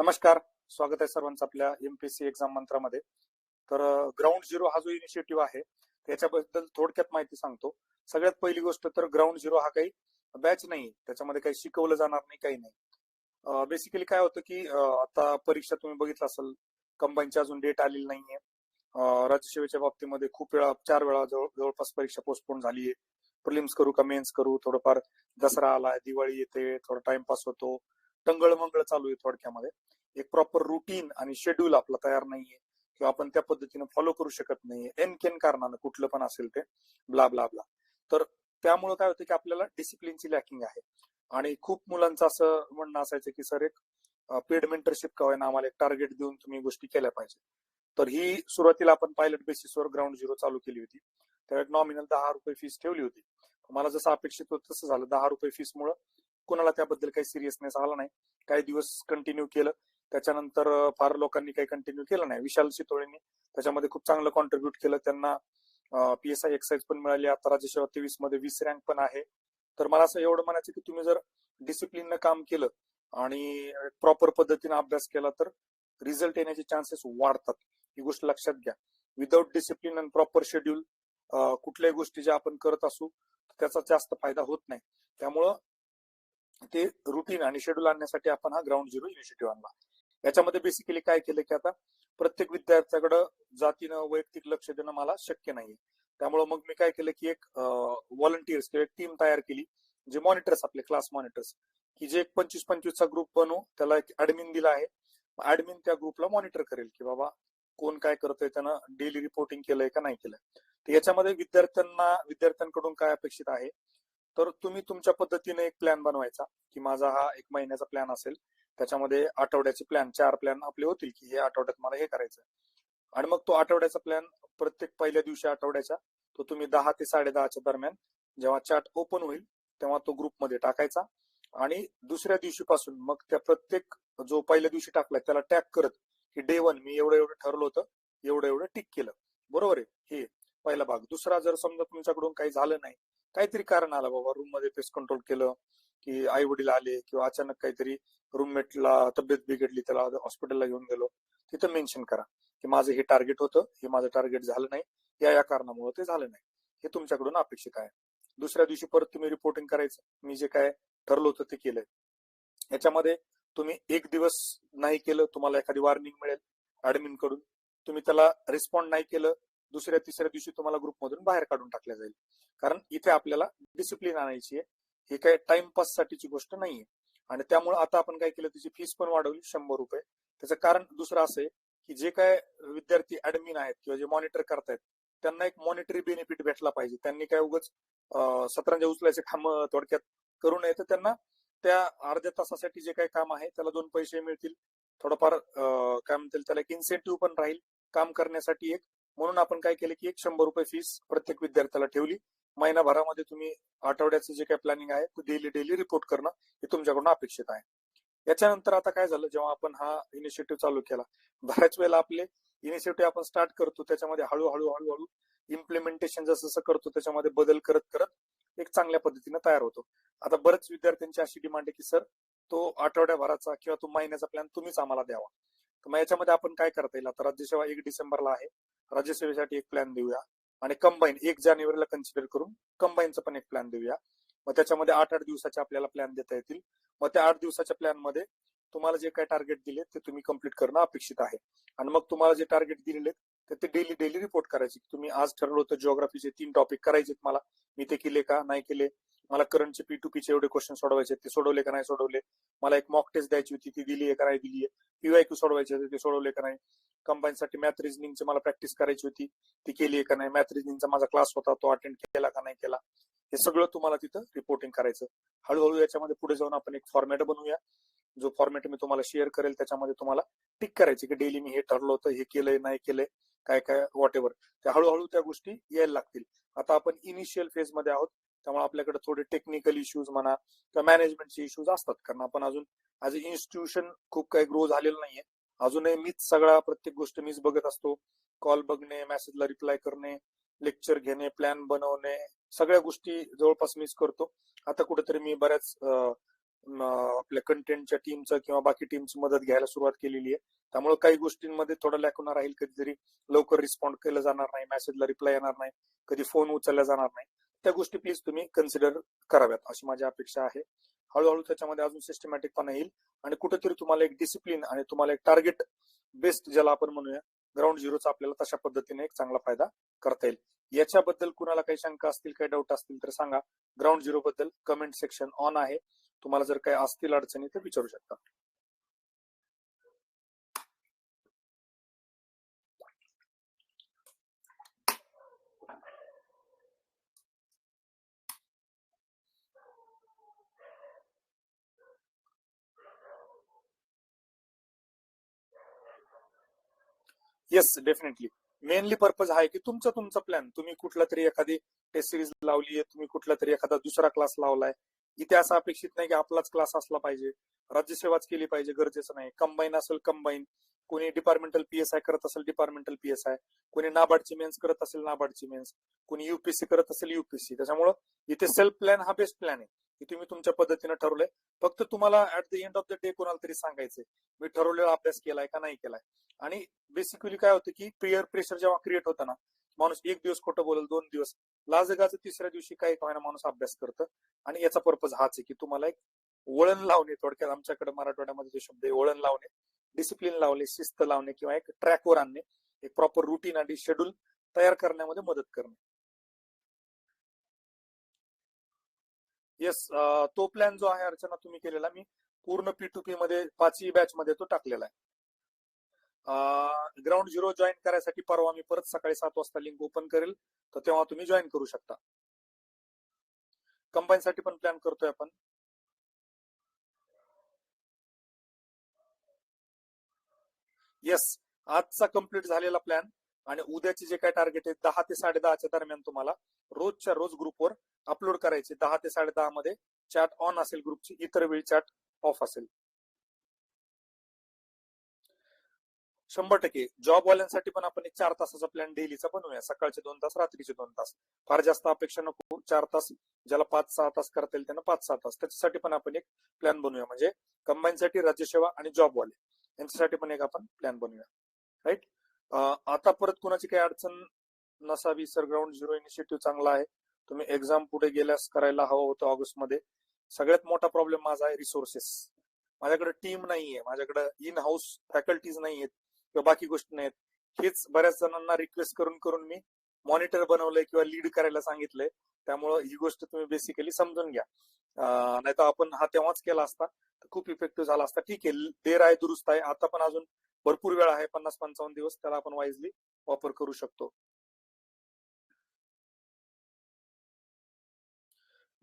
नमस्कार स्वागत आहे सर्वांचं आपल्या एमपीएससी एक्झाम मंत्रामध्ये. तर ग्राउंड झिरो हा जो इनिशिएटिव्ह आहे त्याच्याबद्दल थोडक्यात माहिती सांगतो. सगळ्यात पहिली गोष्ट तर ग्राउंड झिरो हा काही बॅच नाही त्याच्यामध्ये काही शिकवलं जाणार नाही काही नाही. बेसिकली काय होतं की आता परीक्षा तुम्ही बघितलं असेल कंबाईनची अजून डेट आलेली नाहीये. राज्यसेवेच्या बाबतीमध्ये खूप वेळा चार वेळा जवळपास परीक्षा पोस्टपोन झाली आहे. प्रिलिम्स करू का मेन्स करू थोडंफार दसरा आला दिवाळी येते थोडा टाइमपास होतो. टंगळ मंगळ चालू आहे थोडक्यामध्ये. एक प्रॉपर रुटीन आणि शेड्यूल आपला तयार नाहीये. किंवा आपण त्या पद्धतीने फॉलो करू शकत नाहीये. एन केन कारणानं कुठलं पण असेल ते ब्ला ब्ला ब्ला तर त्यामुळे काय होतं की आपल्याला डिसिप्लिनची लॅकिंग आहे. आणि खूप मुलांचं असं म्हणणं असायचं की सर एक पेड मेंटरशिप का होईना? आम्हाला एक टार्गेट देऊन तुम्ही गोष्टी केल्या पाहिजे. तर ही सुरुवातीला आपण पायलट बेसिसवर ग्राउंड झिरो चालू केली होती. त्यावेळेस नॉमिनल दहा रुपये फीस ठेवली होती. मला जसं अपेक्षित होतं तसं झालं. दहा रुपये फीस मुळे कोणाला त्याबद्दल काही सिरियसनेस आला नाही. काही दिवस कंटिन्यू केलं. त्याच्यानंतर फार लोकांनी काही कंटिन्यू केलं नाही. विशाल शितोळेंनी त्याच्यामध्ये खूप चांगलं कॉन्ट्रीब्युट केलं. त्यांना पी एस आय एक्साईज पण मिळाली. आता राज्यसेवा तेवीसमध्ये वीस रँक पण आहे. तर मला असं एवढं म्हणायचं की तुम्ही जर डिसिप्लिननं काम केलं आणि प्रॉपर पद्धतीने अभ्यास केला तर रिझल्ट येण्याचे चान्सेस वाढतात. ही गोष्ट लक्षात घ्या. Without discipline and proper schedule कुठल्याही गोष्टी ज्या आपण करत असू त्याचा जास्त फायदा होत नाही. त्यामुळं ते रुटीन आणि शेड्यूल आणण्यासाठी आपण हा ग्राउंड झिरो इनिशिएटिव्ह आणला. याच्यामध्ये बेसिकली काय केलं की आता प्रत्येक विद्यार्थ्याकडं जातीनं वैयक्तिक लक्ष देणं मला शक्य नाहीये. त्यामुळे मग मी काय केलं की एक व्हॉलंटियर्स किंवा एक टीम तयार केली जे मॉनिटर्स आपले क्लास मॉनिटर्स की जे एक पंचवीस पंचवीसचा ग्रुप बनवू त्याला एक ऍडमिन दिला आहे. ऍडमिन त्या ग्रुपला मॉनिटर करेल की बाबा कोण काय करतोय त्यानं डेली रिपोर्टिंग केलंय का नाही केलंय. तर याच्यामध्ये विद्यार्थ्यांना विद्यार्थ्यांकडून काय अपेक्षित आहे? तर तुम्ही तुमच्या पद्धतीने एक प्लॅन बनवायचा की माझा हा एक महिन्याचा प्लॅन असेल. त्याच्यामध्ये आठवड्याचे प्लॅन चार प्लॅन आपले होतील की हे आठवड्यात मला हे करायचं आणि मग तो आठवड्याचा प्लॅन प्रत्येक पहिल्या दिवशी आठवड्याचा तो तुम्ही दहा ते साडे दहाच्या दरम्यान जेव्हा चार्ट ओपन होईल तेव्हा तो ग्रुपमध्ये टाकायचा. आणि दुसऱ्या दिवशीपासून मग त्या प्रत्येक जो पहिल्या दिवशी टाकलाय त्याला टॅग करत की डे वन मी एवढं एवढं ठरलो होतं एवढं एवढं टिक केलं. बरोबर आहे? हे पहिला भाग. दुसरा जर समजा तुमच्याकडून काही झालं नाही काहीतरी कारण आलं बाबा. रूममध्ये पेस्ट कंट्रोल केलं की आई वडील आले किंवा अचानक काहीतरी रूममेटला तब्येत बिघडली त्याला हॉस्पिटलला घेऊन गेलो. तिथं मेन्शन करा की माझं हे टार्गेट होतं हे माझं टार्गेट झालं नाही. या या कारणामुळे ते झालं नाही. हे तुमच्याकडून अपेक्षित आहे. दुसऱ्या दिवशी परत तुम्ही रिपोर्टिंग करायचं. मी जे काय ठरलं होतं ते केलंय. याच्यामध्ये तुम्ही एक दिवस नाही केलं तुम्हाला एखादी वॉर्निंग मिळेल ऍडमिनकडून. तुम्ही त्याला रिस्पॉन्ड नाही केलं दुसऱ्या तिसऱ्या दिवशी तुम्हाला ग्रुपमधून बाहेर काढून टाकल्या जाईल. कारण इथे आपल्याला डिसिप्लिन आणायची आहे. ही काय टाइमपास साठीची गोष्ट नाहीये. आणि त्यामुळे आता आपण काय केलं त्याची फीस पण वाढवली शंभर रुपये. त्याचं कारण दुसरं असं आहे की जे काय विद्यार्थी ऍडमिन आहेत किंवा जे मॉनिटर करतायत त्यांना एक मॉनिटरी बेनिफिट भेटला पाहिजे. त्यांनी काय उगाच अं, उचलायचे काम थोडक्यात करू नये. तर त्यांना त्या अर्ध्या तासासाठी जे काही काम आहे त्याला दोन पैसे मिळतील. थोडंफार काय म्हणतील त्याला एक इन्सेंटिव्ह पण राहील. काम करण्यासाठी एक म्हणून आपण काय केलं की एक शंभर रुपये फीस प्रत्येक विद्यार्थ्याला ठेवली. महिनाभरामध्ये तुम्ही आठवड्याचं जे काही प्लॅनिंग आहे ते डेली डेली रिपोर्ट करणं हे तुमच्याकडून अपेक्षित आहे. याच्यानंतर आता काय झालं जेव्हा आपण हा इनिशिएटिव्ह चालू केला बऱ्याच वेळेला आपले इनिशिएटिव्ह आपण स्टार्ट करतो त्याच्यामध्ये हळूहळू हळूहळू इम्प्लिमेंटेशन जसं जसं करतो त्याच्यामध्ये बदल करत करत एक चांगल्या पद्धतीने तयार होतो. आता बरेच विद्यार्थ्यांची अशी डिमांड आहे की सर तो आठवड्याभराचा किंवा तो महिन्याचा प्लॅन तुम्हीच आम्हाला द्यावा. तर मग याच्यामध्ये आपण काय करता येईल? आता राज्यसेवा एक डिसेंबरला आहे. राज्यसेवेसाठी एक प्लॅन देऊया. आणि कंबाईन एक जानेवारीला कन्सिडर करून कंबाईनचा पण एक प्लॅन देऊया. मग त्याच्यामध्ये आठ आठ दिवसाचे आपल्याला प्लॅन देता येतील. मग त्या आठ दिवसाच्या प्लॅनमध्ये तुम्हाला जे काय टार्गेट दिले ते तुम्ही कंप्लीट करणं अपेक्षित आहे. आणि मग तुम्हाला जे टार्गेट दिलेले तर ते डेली डेली रिपोर्ट करायचे. तुम्ही आज ठरवलं होतं जिओग्राफीचे तीन टॉपिक करायचे मला. मी ते केले का? नाही केले. मला करंटचे पी टू पीचे एवढे क्वेश्चन सोडवायचे ते सोडवले का? नाही सोडवले. मला एक मॉक टेस्ट द्यायची होती. ती दिली आहे का? नाही दिली आहे पीवायक्यू सोडवायचे ते सोडवले का? नाही. कंबाईनसाठी मॅथ रिझनिंगची मला प्रॅक्टिस करायची होती. ती केली आहे का नाही? मॅथ रिझनिंगचा माझा क्लास होता तो अटेंड केला का नाही केला? हे सगळं तुम्हाला तिथं रिपोर्टिंग करायचं. हळूहळू याच्यामध्ये पुढे जाऊन आपण एक फॉर्मॅट बनवूया. जो फॉर्मॅट मी तुम्हाला शेअर करेल त्याच्यामध्ये तुम्हाला टिक करायची की डेली मी हे ठरलं होतं हे केलंय नाही केलंय काय काय वॉट एव्हर त्या हळूहळू त्या गोष्टी यायला लागतील. आता आपण इनिशियल फेजमध्ये आहोत. त्यामुळे आपल्याकडे थोडे टेक्निकल इश्यूज म्हणा किंवा मॅनेजमेंटचे इश्यूज असतात. कारण आपण अजून ऍज अ इन्स्टिट्यूशन खूप काही ग्रो झालेलं नाहीये. अजूनही मीच सगळा प्रत्येक गोष्ट मीच बघत असतो. कॉल बघणे मेसेजला रिप्लाय करणे लेक्चर घेणे प्लॅन बनवणे सगळ्या गोष्टी जवळपास मीच करतो. आता कुठेतरी मी बऱ्याच आपल्या कंटेंटच्या टीमचं किंवा बाकी टीमची मदत घ्यायला सुरुवात केलेली आहे. त्यामुळे काही गोष्टींमध्ये थोडं लॅकुना राहील कधीतरी. लवकर रिस्पॉन्ड केलं जाणार नाही मेसेजला रिप्लाय येणार नाही कधी फोन उचलला जाणार नाही. त्या गोष्टी प्लीज तुम्ही कन्सिडर कराव्यात अशी माझी अपेक्षा आहे. हळूहळू त्याच्यामध्ये अजून सिस्टमॅटिकपणा येईल. आणि कुठेतरी तुम्हाला एक डिसिप्लिन आणि तुम्हाला एक टार्गेट बेस्ड ज्याला आपण म्हणूया ग्राउंड झिरोचा आपल्याला तशा पद्धतीने एक चांगला फायदा करता येईल. याच्याबद्दल कुणाला काही शंका असतील काही डाऊट असतील तर सांगा. ग्राउंड झिरो बद्दल कमेंट सेक्शन ऑन आहे. तुम्हाला जर काही असतील अडचणी तर विचारू शकता. येस डेफिनेटली मेनली पर्पज आहे की तुमचा तुमचा प्लॅन तुम्ही कुठला तरी एखादी टेस्ट सिरीज लावली आहे तुम्ही कुठला तरी एखादा दुसरा क्लास लावलाय. इथे असं अपेक्षित नाही की आपलाच क्लास असला पाहिजे. राज्यसेवाच केली पाहिजे गरजेचं नाही. कंबाईन असेल कंबाईन कोणी डिपार्टमेंटल पीएसआय करत असेल डिपार्टमेंटल पीएसआय कोणी नाबार्डची मेन्स करत असेल नाबार्डची मेन्स कोणी युपीएससी करत असेल युपीएससी त्याच्यामुळं इथे सेल्फ प्लॅन हा बेस्ट प्लॅन आहे. की तुम्ही तुमच्या पद्धतीने ठरवलंय. फक्त तुम्हाला at the end of the day कोणाला तरी सांगायचंय मी ठरवलेला अभ्यास केलाय का नाही केलाय? आणि बेसिकली काय होतं की प्रियर प्रेशर जेव्हा क्रिएट होतं ना माणूस एक दिवस खोटं बोलेल दोन दिवस. लाजगाचं तिसऱ्या दिवशी काही महिना माणूस अभ्यास करतं आणि याचा पर्पज हाच आहे की तुम्हाला एक वळण लावणे थोडक्यात आमच्याकडे मराठवाड्यामध्ये जो शब्द आहे वळण लावणे डिसिप्लिन लावणे शिस्त लावणे किंवा एक ट्रॅकवर आणणे एक प्रॉपर रुटीन आणि शेड्यूल तयार करण्यामध्ये मदत करणे. येस तो प्लॅन जो आहे अर्चना तुम्ही केलेला मी पूर्ण पी टू पी मध्ये पाचवी बॅच मध्ये तो टाकलेला आहे. ग्राउंड झिरो जॉईन करायसाठी परवा मी परत सकाळी सात वाजता लिंक ओपन करेल तर तेव्हा तुम्ही जॉईन करू शकता. कंबाईन साठी पण प्लॅन करतोय आपण. येस आजचा कंप्लीट झालेला प्लॅन आणि उद्याचे जे काय टार्गेट आहे दहा ते साडे दहाच्या दरम्यान तुम्हाला रोजच्या रोज ग्रुपवर अपलोड करायचे. दहा ते साडे दहा मध्ये चॅट ऑन असेल ग्रुपची इतर वेळी चॅट ऑफ असेल. शंभर टक्के. जॉब वाल्यांसाठी पण आपण एक चार तासाचा प्लॅन डेलीचा बनवूया. सकाळचे दोन तास रात्रीचे दोन तास. फार जास्त अपेक्षा नको. चार तास ज्याला पाच सहा तास करता येईल त्यांना पाच सहा तास. त्याच्यासाठी पण आपण एक प्लॅन बनवूया. म्हणजे कंबाईन साठी राज्यसेवा आणि जॉब वाले. यांच्यासाठी पण एक आपण प्लॅन बनवूया. राईट आता परत कुणाची काही अडचण नसावी? सर ग्राउंड झिरो इनिशिएटिव्ह चांगला आहे. तुम्ही एक्झाम पुढे गेल्यास करायला हवं होतं ऑगस्टमध्ये सगळ्यात मोठा प्रॉब्लेम माझा आहे रिसोर्सेस माझ्याकडे टीम नाहीये. माझ्याकडे इन हाऊस फॅकल्टीज नाहीयेत किंवा बाकी गोष्टी नाहीत हेच बऱ्याच जणांना रिक्वेस्ट करून करून मी मॉनिटर बनवलंय किंवा लीड करायला सांगितलंय. त्यामुळं ही गोष्ट तुम्ही बेसिकली समजून घ्या. नाही तर आपण हा तेव्हाच केला असता खूप इफेक्टिव्ह झाला असता. ठीक आहे देर आहे दुरुस्त आहे. आता पण अजून भरपूर वेळ आहे पन्नास पंचावन्न दिवस त्याला आपण वाईजली वापर करू शकतो.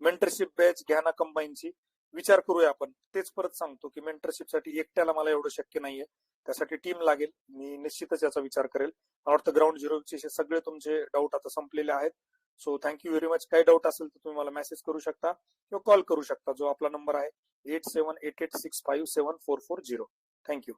मेंटरशिप बॅच घ्या ना कंबाईनची विचार करूया आपण. तेच परत सांगतो की मेंटरशिपसाठी एकट्याला मला एवढं शक्य नाहीये. त्यासाठी टीम लागेल. मी निश्चितच याचा विचार करेल. मला वाटतं ग्राउंड झिरोचे सगळे तुमचे डाऊट आता संपलेले आहेत. So thank you very much काही डाऊट असेल तर तुम्ही मला मेसेज करू शकता किंवा कॉल करू शकता. जो आपला नंबर आहे eight seven eight eight six five seven four four zero thank you